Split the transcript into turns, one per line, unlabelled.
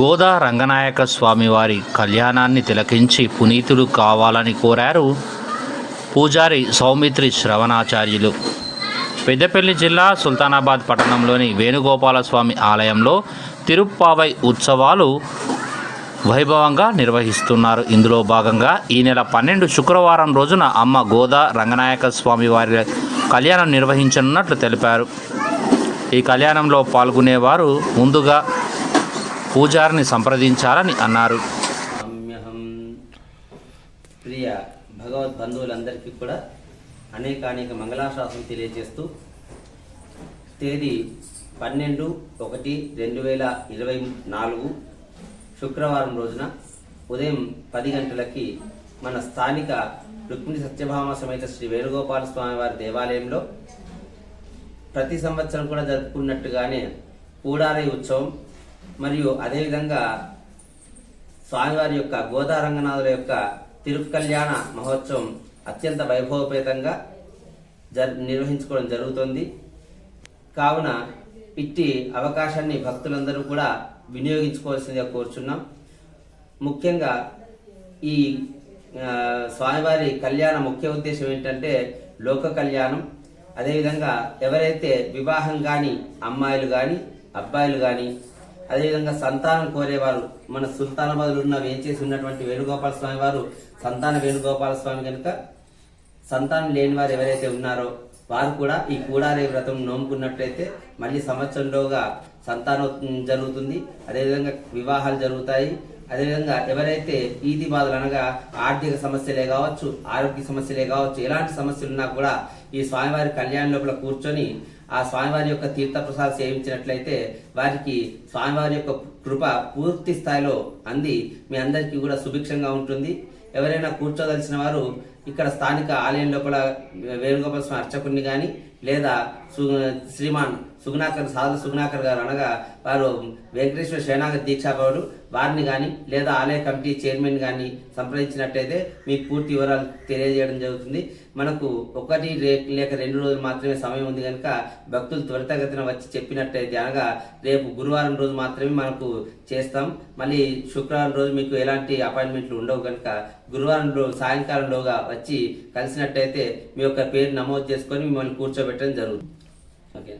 గోదా రంగనాయక స్వామివారి కళ్యాణాన్ని తిలకించి పునీతులు కావాలని కోరారు పూజారి సౌమిత్రి శ్రవణాచార్యులు. పెద్దపల్లి జిల్లా సుల్తానాబాద్ పట్టణంలోని వేణుగోపాల స్వామి ఆలయంలో తిరుప్పావై ఉత్సవాలు వైభవంగా నిర్వహిస్తున్నారు. ఇందులో భాగంగా ఈ నెల పన్నెండు శుక్రవారం రోజున అమ్మ గోదా రంగనాయక స్వామి వారి కళ్యాణం నిర్వహించనున్నట్లు తెలిపారు. ఈ కళ్యాణంలో పాల్గొనేవారు ముందుగా పూజారిని సంప్రదించాలని అన్నారు.
ప్రియ భగవద్ బంధువులందరికీ కూడా అనేక అనేక మంగళాశాసనం తెలియజేస్తూ తేదీ పన్నెండు ఒకటి రెండు వేల ఇరవై నాలుగు శుక్రవారం రోజున ఉదయం పది గంటలకి మన స్థానిక రుక్మిణి సత్యభామ సమేత శ్రీ వేణుగోపాల స్వామి వారి దేవాలయంలో ప్రతి సంవత్సరం కూడా జరుపుకున్నట్టుగానే కూడారి ఉత్సవం మరియు అదేవిధంగా స్వామివారి యొక్క గోదారంగనాథుల యొక్క తిరుపు కళ్యాణ మహోత్సవం అత్యంత వైభవపేతంగా జర్ నిర్వహించుకోవడం జరుగుతుంది. కావున ఇట్టి అవకాశాన్ని భక్తులందరూ కూడా వినియోగించుకోవాల్సిందిగా కోరుచున్నాం. ముఖ్యంగా ఈ స్వామివారి కళ్యాణ ముఖ్య ఉద్దేశం ఏంటంటే లోక కళ్యాణం. అదేవిధంగా ఎవరైతే వివాహం కానీ అమ్మాయిలు కానీ అబ్బాయిలు కానీ అదేవిధంగా సంతానం కోరేవారు మన సుల్తానాబాద్లో ఉన్న వేచేసి ఉన్నటువంటి వేణుగోపాల స్వామి వారు సంతాన వేణుగోపాల స్వామి కనుక సంతానం లేని వారు ఎవరైతే ఉన్నారో వారు కూడా ఈ కూడారే వ్రతం నోముకున్నట్లయితే మళ్ళీ సంవత్సరంలోగా సంతానం జరుగుతుంది. అదేవిధంగా వివాహాలు జరుగుతాయి. అదేవిధంగా ఎవరైతే ఈది బాధలు అనగా ఆర్థిక సమస్యలే కావచ్చు ఆరోగ్య సమస్యలే కావచ్చు ఎలాంటి సమస్యలు ఉన్నా కూడా ఈ స్వామివారి కళ్యాణ లోపల కూర్చొని ఆ స్వామివారి యొక్క తీర్థప్రసాద సేవించినట్లయితే వారికి స్వామివారి యొక్క కృప పూర్తి స్థాయిలో అంది. మీ అందరికీ కూడా సుభిక్షంగా ఉంటుంది. ఎవరైనా కూర్చోదలిసిన వారు ఇక్కడ స్థానిక ఆలయం లోపల వేణుగోపాల స్వామి అర్చకుడిని కానీ లేదా సు శ్రీమాన్ సుగుణాకర్ సాధు సుగుణాకర్ గారు అనగా వారు వెంకటేశ్వర శరణాగతి దీక్షాభవుడు వారిని కానీ లేదా ఆలయ కమిటీ చైర్మన్ కానీ సంప్రదించినట్టయితే మీకు పూర్తి వివరాలు తెలియజేయడం జరుగుతుంది. మనకు ఒకటి లేక రెండు రోజులు మాత్రమే సమయం ఉంది కనుక భక్తులు త్వరితగతిన వచ్చి చెప్పినట్టయితే అనగా రేపు గురువారం రోజు మాత్రమే మనకు చేస్తాం. మళ్ళీ శుక్రవారం రోజు మీకు ఎలాంటి అపాయింట్మెంట్లు ఉండవు కనుక గురువారం రోజు సాయంకాలంలోగా వచ్చి కలిసినట్టయితే మీ యొక్క పేరు నమోదు చేసుకొని మిమ్మల్ని కూర్చోబెట్టడం జరుగుతుంది. ఓకే